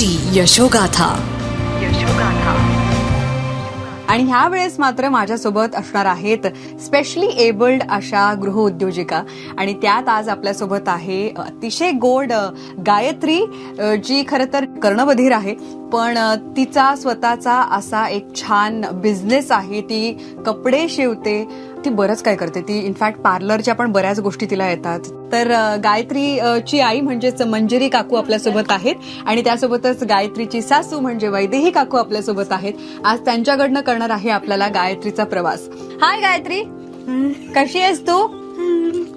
तिची यशोगाथा. आणि ह्या वेळेस मात्र माझ्यासोबत असणार आहेत स्पेशली एबल्ड अशा गृहउद्योजिका आणि त्यात आज आपल्यासोबत आहे अतिशय गोड गायत्री जी खरं तर कर्णबधीर आहे. पण तिचा स्वतःचा असा एक छान बिझनेस आहे ती कपडे शिवते ती बरंच काय करते. ती इनफॅक्ट पार्लरच्या पण बऱ्याच गोष्टी तिला येतात. तर गायत्री ची आई म्हणजेच मंजिरी काकू आपल्यासोबत आहेत आणि त्यासोबतच गायत्रीची सासू म्हणजे वैदेही काकू आपल्यासोबत आहेत. आज त्यांच्याकडनं करणार आहे आपल्याला गायत्रीचा प्रवास. हाय गायत्री. कशी आहेस तू?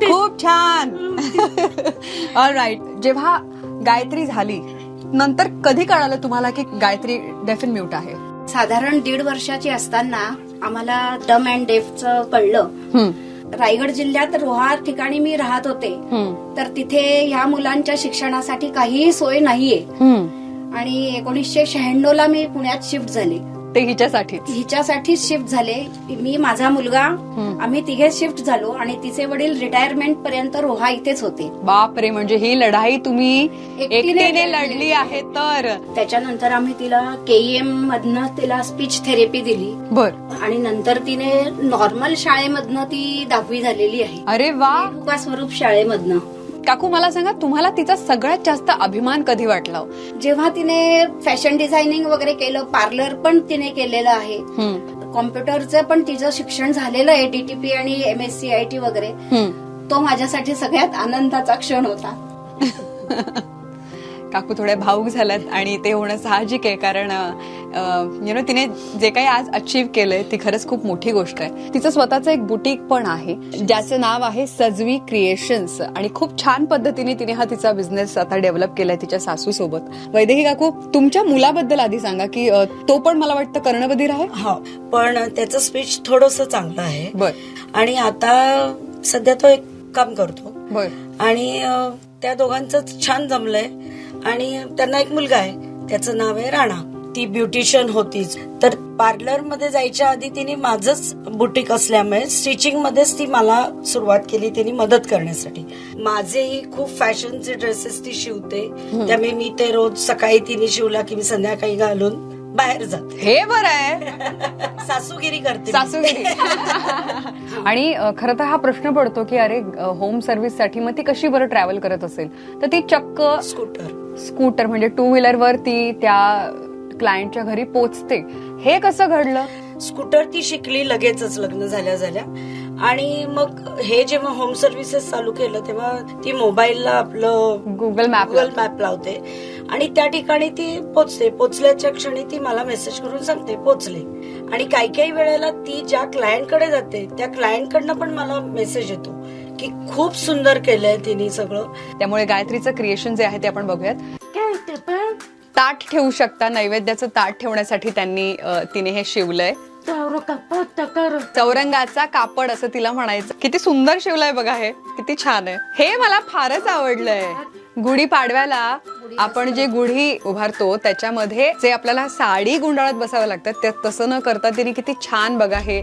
खूप छान. ऑल राईट जेव्हा गायत्री झाली नंतर कधी कळालं तुम्हाला की गायत्री डेफिन म्यूट आहे? साधारण दीड वर्षाची असताना आम्हाला डम अँड डेफचं कळलं. रायगड जिल्ह्यात रोहा ठिकाणी मी राहत होते. तर तिथे ह्या मुलांच्या शिक्षणासाठी काहीही सोय नाहीये. आणि एकोणीसशे शहाण्णव ला मी पुण्यात शिफ्ट झाले. ते हिच्यासाठीच. हिच्यासाठीच शिफ्ट झाले. मी माझा मुलगा आम्ही तिघे शिफ्ट झालो आणि तिचे वडील रिटायरमेंट पर्यंत रोहा इथेच होते. बापरे म्हणजे ही लढाई तुम्ही एकटीने लढली. आहे तर? त्याच्यानंतर आम्ही तिला केईएम मधनं तिला स्पीच थेरपी दिली. बर. आणि नंतर तिने नॉर्मल शाळेमधनं ती दहावी झालेली आहे. अरे वा. स्वरूप शाळेमधनं. काकू मला सांगा तुम्हाला तिचा सगळ्यात जास्त अभिमान कधी वाटला? जेव्हा तिने फॅशन डिझायनिंग वगैरे केलं पार्लर पण तिने केलेलं आहे कॉम्प्युटरचं पण तिचं शिक्षण झालेलं आहे डीटीपी आणि M S C I T वगैरे. तो माझ्यासाठी सगळ्यात आनंदाचा क्षण होता काकू थोड्या भाऊक झाल्यात आणि ते होणं साहजिक आहे कारण यु नो तिने जे काही आज अचीव्ह केलंय ती खरंच खूप मोठी गोष्ट आहे. तिचं स्वतःचं एक बुटीक पण आहे ज्याचं नाव आहे सजवी क्रिएशन्स आणि खूप छान पद्धतीने तिने हा तिचा बिझनेस आता डेव्हलप केलाय तिच्या सासू सोबत वैदेही काकू तुमच्या मुलाबद्दल आधी सांगा की तो पण मला वाटतं कर्णबधीर आहे? हो पण त्याचं स्पीच थोडस चांगलं आहे. बर. आणि आता सध्या तो एक काम करतो. बर. आणि त्या दोघांचं छान जमलंय. आणि त्यांना एक मुलगा आहे. त्याचं नाव आहे राणा. ती ब्युटिशियन होतीच. तर पार्लरमध्ये जायच्या आधी तिने माझंच बुटीक असल्यामुळे स्टिचिंग मध्येच ती मला सुरुवात केली तिने मदत करण्यासाठी. माझेही खूप फॅशनचे ड्रेसेस ती शिवते. त्यामुळे मी ते रोज सकाळी तिने शिवला की मी संध्याकाळी घालून बाहेर जाते. हे बरं आहे. सासूगिरी करते. सासूगिरी. आणि अ, खरं तर हा प्रश्न पडतो की अरे होम सर्व्हिससाठी मग ती कशी बरं ट्रॅव्हल करत असेल? तर ती चक्क स्कूटर. स्कूटर म्हणजे टू व्हीलर वर ती त्या क्लायंटच्या घरी पोचते. हे कसं घडलं? स्कूटर ती शिकली लगेचच लग्न झाल्या झाल्या. आणि मग हे जेव्हा होम सर्व्हिसेस चालू केलं तेव्हा ती मोबाईलला आपलं गुगल मॅप गुगल मॅप लावते. आणि त्या ठिकाणी ती पोचते. पोचल्याच्या क्षणी ती मला मेसेज करून सांगते पोचले. आणि काही काही वेळेला ती ज्या क्लायंटकडे जाते त्या क्लायंट कडनं पण मला मेसेज येतो की खूप सुंदर केलंय तिने सगळं. त्यामुळे गायत्रीचं क्रिएशन जे आहे ते आपण बघूयात. ताट ठेवू शकता नैवेद्याचं ताट ठेवण्यासाठी त्यांनी तिने हे शिवलंय. चौरंगाचा कापड असं तिला म्हणायचं. किती सुंदर शिवलंय बघा हे किती छान आहे. हे मला फारच आवडलंय. गुढी पाडव्याला आपण जे गुढी उभारतो त्याच्यामध्ये जे आपल्याला साडी गुंडाळत बसावं लागतात ते तसं न करता तिने किती छान बघा हे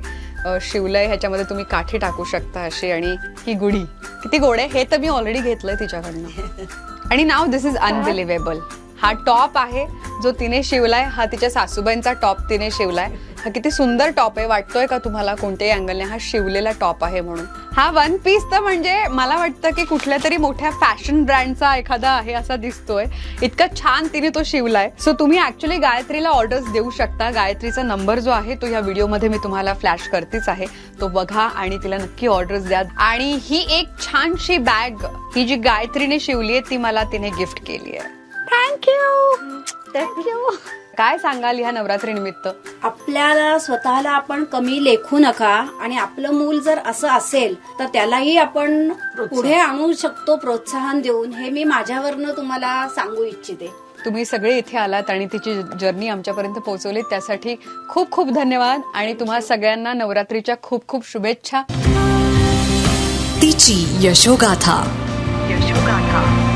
शिवलंय ह्याच्यामध्ये तुम्ही काठी टाकू शकता अशी आणि ही गुढी. किती गोड आहे हे तर मी ऑलरेडी घेतलंय तिच्याकडनं. आणि नाव दिस इज अनबिलिव्हेबल हा टॉप आहे जो तिने शिवलाय हा तिच्या सासूबाईंचा टॉप तिने शिवलाय. हा किती सुंदर टॉप आहे. वाटतोय का तुम्हाला कोणत्याही अँगलने हा शिवलेला टॉप आहे म्हणून. हा वन पीस तर म्हणजे मला वाटतं की कुठल्या तरी मोठ्या फॅशन ब्रँडचा एखादा आहे असा दिसतोय. इतका छान तिने तो शिवलाय. सो तुम्ही ऍक्च्युली गायत्रीला ऑर्डर्स देऊ शकता. गायत्रीचा नंबर जो आहे तो या व्हिडिओमध्ये मी तुम्हाला फ्लॅश करतेच आहे. तो बघा आणि तिला नक्की ऑर्डर्स द्या. आणि ही एक छानशी बॅग ही जी गायत्रीने शिवली आहे ती मला तिने गिफ्ट केली आहे थँक्यू थँक्यू काय सांगाल ह्या नवरात्री निमित्त आपल्याला स्वतःला आपण कमी लेखू नका आणि आपलं मूल जर असं असेल तर त्यालाही आपण पुढे आणू शकतो प्रोत्साहन देऊन हे मी माझ्यावरनं तुम्हाला सांगू इच्छिते. तुम्ही सगळे इथे आलात आणि तिची जर्नी आमच्यापर्यंत पोहोचवली त्यासाठी खूप खूप धन्यवाद आणि तुम्हा सगळ्यांना नवरात्रीच्या खूप खूप शुभेच्छा. तिची यशोगाथा. यशोगाथा.